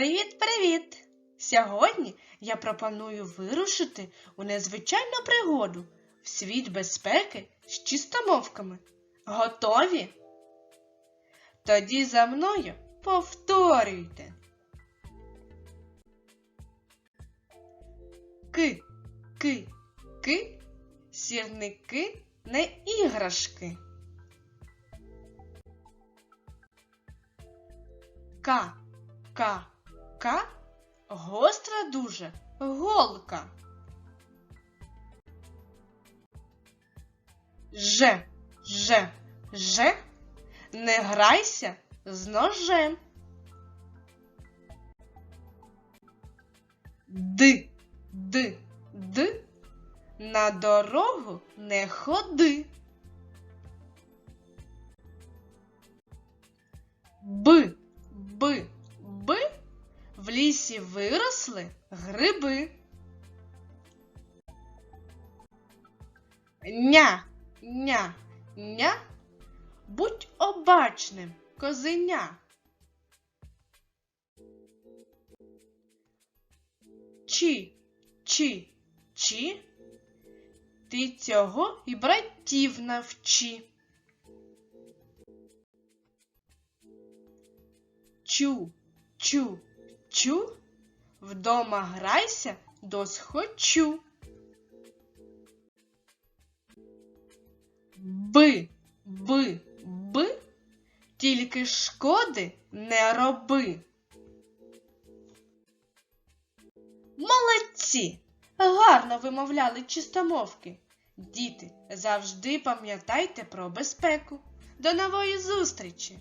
Привіт-привіт! Сьогодні я пропоную вирушити у незвичайну пригоду в світ безпеки з чистомовками. Готові? Тоді за мною повторюйте. Ки, ки, ки, сірники не іграшки. Ка, ка, ка, гостра дуже голка. Ж, ж, ж, не грайся з ножем. Д, д, д, на дорогу не ходи. Б, лісі виросли гриби. Ня, ня, ня, будь обачним, козеня. Чи, чи, чи, ти цього і братів навчи. Чу, чу, чу, вдома грайся до схочу. Би, би, би, тільки шкоди не роби. Молодці! Гарно вимовляли чистомовки. Діти, завжди пам'ятайте про безпеку. До нової зустрічі!